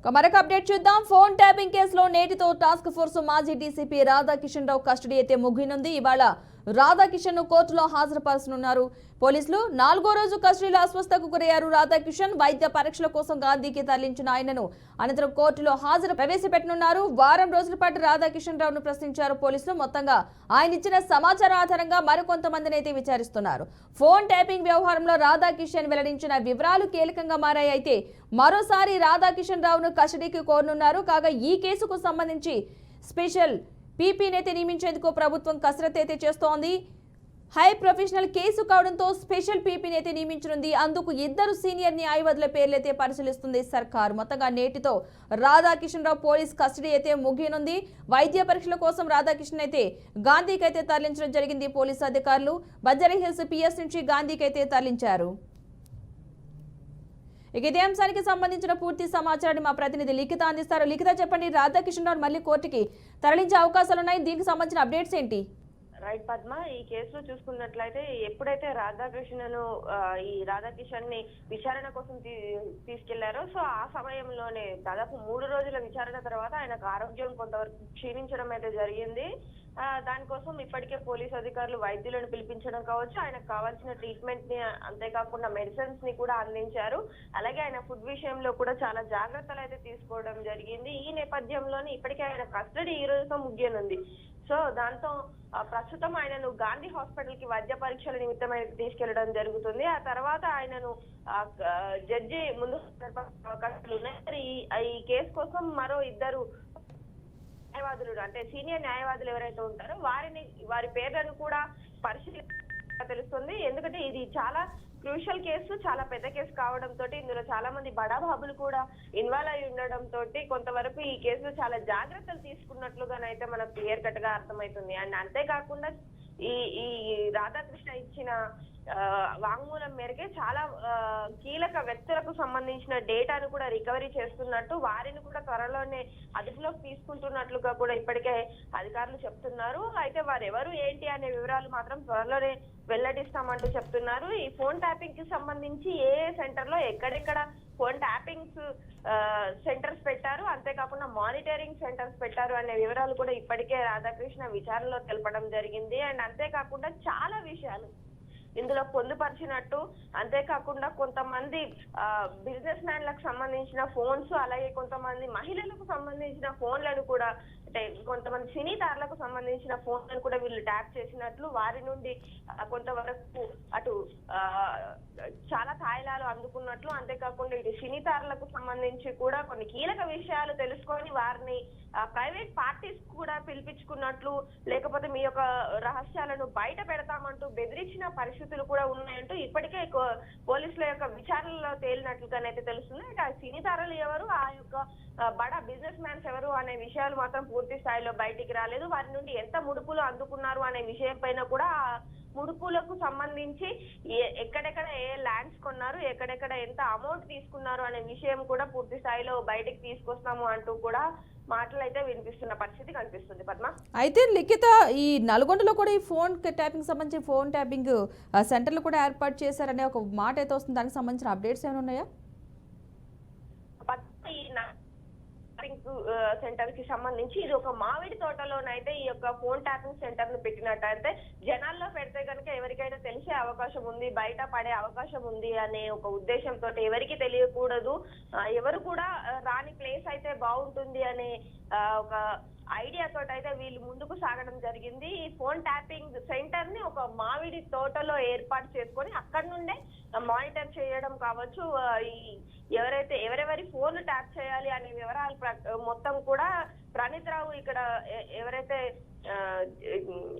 ఇక మరొక అప్డేట్ చూద్దాం. ఫోన్ ట్యాపింగ్ కేసులో నేటితో టాస్క్ ఫోర్స్ మాజీ డీసీపీ రాధాకిషన్ రావు కస్టడీ అయితే ముగినుంది ఇవాళ రాధాకిషన్ను కోర్టులో హాజరుపరచనున్నారు. పోలీసులు నాలుగో రోజు కస్టడీలో అస్వస్థకు గురయ్యారు. రాధాకిషన్ వైద్య పరీక్షల కోసం గాంధీకి తరలించిన ఆయనను అనంతరం కోర్టులో హాజరు ప్రవేశపెట్టనున్నారు. వారం రోజుల పాటు రాధాకిషన్ రావును ప్రశ్నించారు పోలీసులు. మొత్తంగా ఆయన ఇచ్చిన సమాచారం ఆధారంగా మరికొంతమందిని అయితే విచారిస్తున్నారు. ఫోన్ ట్యాపింగ్ వ్యవహారంలో రాధాకిషన్ వెల్లడించిన వివరాలు కీలకంగా మారాయి. అయితే మరోసారి రాధాకిషన్ రావును కస్టడీకి కోరనున్నారు. కాగా ఈ కేసుకు సంబంధించి స్పెషల్ పీపీని అయితే నియమించేందుకు ప్రభుత్వం కసరత్తు అయితే చేస్తోంది. హై ప్రొఫెషనల్ కేసు కావడంతో స్పెషల్ పీపీని అయితే నియమించనుంది. అందుకు ఇద్దరు సీనియర్ న్యాయవాదుల పేర్లైతే పరిశీలిస్తుంది సర్కార్. మొత్తంగా నేటితో రాధాకిషన్ రావు పోలీస్ కస్టడీ అయితే ముగియనుంది. వైద్య పరీక్షల కోసం రాధాకిషన్ అయితే గాంధీకి అయితే తరలించడం జరిగింది పోలీసు అధికారులు. బజ్జరీ పిఎస్ నుంచి గాంధీకి అయితే తరలించారు. ఇక ఇదే అంశానికి సంబంధించిన పూర్తి సమాచారాన్ని మా ప్రతినిధి లిఖిత అందిస్తారు. లిఖిత చెప్పండి రాధాకిషన్ రావు మళ్ళీ కోర్టుకి తరలించే అవకాశాలు ఉన్నాయి. దీనికి సంబంధించిన అప్డేట్స్ ఏంటి? రైట్ పద్మ ఈ కేసులో చూసుకున్నట్లయితే ఎప్పుడైతే రాధాకృష్ణను ఈ రాధాకిషన్ని విచారణ కోసం తీసుకెళ్ళారో సో ఆ సమయంలోనే దాదాపు మూడు రోజుల విచారణ తర్వాత ఆయనకు ఆరోగ్యం కొంతవరకు క్షీణించడం అయితే జరిగింది. దానికోసం ఇప్పటికే పోలీస్ అధికారులు వైద్యులను పిలిపించడం కావచ్చు ఆయనకు కావాల్సిన ట్రీట్మెంట్ని అంతేకాకుండా మెడిసిన్స్ని కూడా అందించారు. అలాగే ఆయన ఫుడ్ విషయంలో కూడా చాలా జాగ్రత్తలు అయితే తీసుకోవడం జరిగింది. ఈ నేపథ్యంలోనే ఇప్పటికే ఆయన కస్టడీ ఈ రోజుతో ముగియనుంది. సో దాంతో ప్రస్తుతం ఆయనను గాంధీ హాస్పిటల్కి వైద్య పరీక్షల నిమిత్తం అయితే తీసుకెళ్ళడం జరుగుతుంది. ఆ తర్వాత ఆయనను జడ్జి ముందు అవకాశాలు ఉన్నాయి. ఈ కేసు కోసం మరో ఇద్దరు న్యాయవాదులు అంటే సీనియర్ న్యాయవాదులు ఎవరైతే ఉంటారో వారిని వారి పేర్లను కూడా పరిశీలి తెలుస్తుంది. ఎందుకంటే ఇది చాలా క్రూషల్ కేసు చాలా పెద్ద కేసు కావడంతో ఇందులో చాలా మంది బడాబాబులు కూడా ఇన్వాల్వ్ అయి ఉండడంతో కొంతవరకు ఈ కేసులో చాలా జాగ్రత్తలు తీసుకున్నట్లుగానైతే మనకు క్లియర్ కట్గా అర్థమవుతుంది. అండ్ అంతేకాకుండా ఈ ఈ రాధాకృష్ణ ఇచ్చిన వాంగ్మూలం మేరకే చాలా కీలక వ్యక్తులకు సంబంధించిన డేటాను కూడా రికవరీ చేస్తున్నట్టు వారిని కూడా త్వరలోనే అదుపులోకి తీసుకుంటున్నట్లుగా కూడా ఇప్పటికే అధికారులు చెప్తున్నారు. అయితే వారు ఎవరు ఏంటి అనే వివరాలు మాత్రం త్వరలోనే వెల్లడిస్తామంటూ చెప్తున్నారు. ఈ ఫోన్ ట్యాపింగ్కి సంబంధించి ఏ సెంటర్లో ఎక్కడెక్కడ ఫోన్ ట్యాపింగ్స్ సెంటర్స్ పెట్టారు? అంతేకాకుండా మానిటరింగ్ సెంటర్స్ పెట్టారు అనే వివరాలు కూడా ఇప్పటికే రాధాకృష్ణ విచారణలో తెలపడం జరిగింది. అండ్ అంతేకాకుండా చాలా విషయాలు ఇందులో పొందుపరిచినట్టు. అంతేకాకుండా కొంతమంది బిజినెస్ మ్యాన్లకు సంబంధించిన ఫోన్స్ అలాగే కొంతమంది మహిళలకు సంబంధించిన ఫోన్లను కూడా అంటే కొంతమంది సినీ తారలకు సంబంధించిన ఫోన్లను కూడా వీళ్ళు ట్యాప్ చేసినట్లు వారి నుండి కొంతవరకు అటు చాలా తాయిలాలు అందుకున్నట్లు. అంతేకాకుండా ఇటు సినీ తారలకు సంబంధించి కూడా కొన్ని కీలక విషయాలు తెలుసుకొని వారిని ప్రైవేట్ పార్టీస్ కూడా పిలిపించుకున్నట్లు లేకపోతే మీ యొక్క రహస్యాలను బయట పెడతామంటూ బెదిరించిన పరిస్థితులు కూడా ఉన్నాయంటూ ఇప్పటికే కో- పోలీసుల యొక్క విచారణలో తేలినట్లుగానైతే తెలుస్తుంది. ఇక ఆ సినీ తారలు ఎవరు? ఆ యొక్క బడా బిజినెస్ మ్యాన్స్ ఎవరు అనే విషయాలు మాత్రం పూర్తి స్థాయిలో బయటికి రాలేదు. వారి నుండి ఎంత ముడుపులు అందుకున్నారు అనే విషయం పైన కూడా ముడుపులకు సంబంధించి ఏ- ఎక్కడెక్కడ ఏ ల్యాండ్స్ కొన్నారు ఎక్కడెక్కడ ఎంత అమౌంట్ తీసుకున్నారు అనే విషయం కూడా పూర్తి స్థాయిలో బయటికి తీసుకొస్తాము అంటూ కూడా మాటలు అయితే వినిపిస్తున్న పరిస్థితి కనిపిస్తుంది పద్మ. అయితే లిఖిత ఈ నల్గొండలో కూడా ఈ ఫోన్ ట్యాపింగ్ సంబంధించి ఫోన్ ట్యాపింగ్ సెంటర్లు కూడా ఏర్పాటు చేశారనే ఒక మాట అయితే వస్తుంది. దానికి సంబంధించిన అప్డేట్స్ ఏమైనా ఉన్నాయా పద్మ ఈ నా- ట్యాపింగ్ సెంటర్కి సంబంధించి ఇది ఒక మామిడి తోటలోనైతే ఈ యొక్క ఫోన్ ట్యాపింగ్ సెంటర్ను పెట్టినట్టయితే జనాల్లో పెడితే కనుక ఎవరికైనా తెలిసే అవకాశం ఉంది బయట పడే అవకాశం ఉంది అనే ఒక ఉద్దేశంతో ఎవరికి తెలియకూడదు. ఎవరు కూడా రాని ప్లేస్ అయితే బాగుంటుంది అనే ఒక ఐడియా తోటి అయితే వీళ్ళు ముందుకు సాగడం జరిగింది. ఈ ఫోన్ ట్యాపింగ్ సెంటర్ని ఒక మామిడి తోటలో ఏర్పాటు చేసుకొని అక్కడ నుండే మానిటర్ చేయడం కావచ్చు ఈ ఎవరైతే ఎవరెవరి ఫోన్ ట్యాప్ చేయాలి అనే వివరాలు ప్ర- మొత్తం కూడా ప్రణీత్ రావు ఇక్కడ ఎవరైతే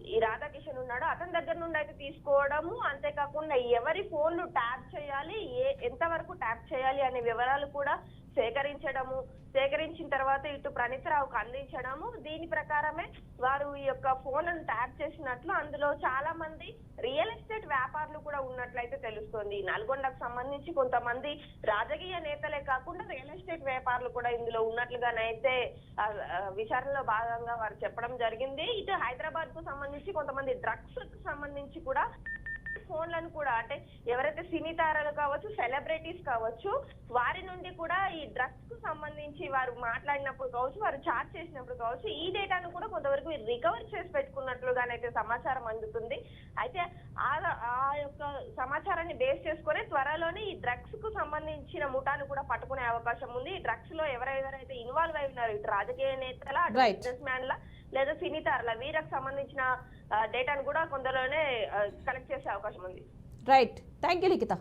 ఈ రాధాకిషన్ ఉన్నాడో అతని దగ్గర నుండి అయితే తీసుకోవడము. అంతేకాకుండా ఎవరి ఫోన్లు ట్యాప్ చేయాలి ఏ ఎంతవరకు ట్యాప్ చేయాలి అనే వివరాలు కూడా సేకరించడము సేకరించిన తర్వాత ఇటు ప్రణీతరావుకు అందించడము. దీని ప్రకారమే వారు ఈ యొక్క ఫోన్లను ట్యాగ్ చేసినట్లు అందులో చాలా మంది రియల్ ఎస్టేట్ వ్యాపారులు కూడా ఉన్నట్లయితే తెలుస్తుంది. నల్గొండకు సంబంధించి కొంతమంది రాజకీయ నేతలే కాకుండా రియల్ ఎస్టేట్ వ్యాపారులు కూడా ఇందులో ఉన్నట్లుగానైతే విచారణలో భాగంగా వారు చెప్పడం జరిగింది. ఇటు హైదరాబాద్కు సంబంధించి కొంతమంది డ్రగ్స్కు సంబంధించి కూడా ఫోన్లను కూడా అంటే ఎవరైతే సినీ తారలు కావచ్చు సెలబ్రిటీస్ కావచ్చు వారి నుండి కూడా ఈ డ్రగ్స్కు సంబంధించి వారు మాట్లాడినప్పుడు కావచ్చు వారు చార్జ్ చేసినప్పుడు కావచ్చు ఈ డేటాను కూడా కొంతవరకు రికవర్ చేసి పెట్టుకున్నట్లుగానైతే సమాచారం అందుతుంది అయితే ఆ ఆ యొక్క సమాచారాన్ని బేస్ చేసుకొని త్వరలోనే ఈ డ్రగ్స్కు సంబంధించిన ముఠాను కూడా పట్టుకునే అవకాశం ఉంది ఈ డ్రగ్స్లో ఎవరెవరైతే ఇన్వాల్వ్ అయి ఉన్నారు ఇటు రాజకీయ నేతల. బిజినెస్ మ్యాన్ల లేదా సినీ వీరకు సంబంధించిన డేటాను కూడా కొందరులోనే కలెక్ట్ చేసే అవకాశం ఉంది. Right thank you Likhita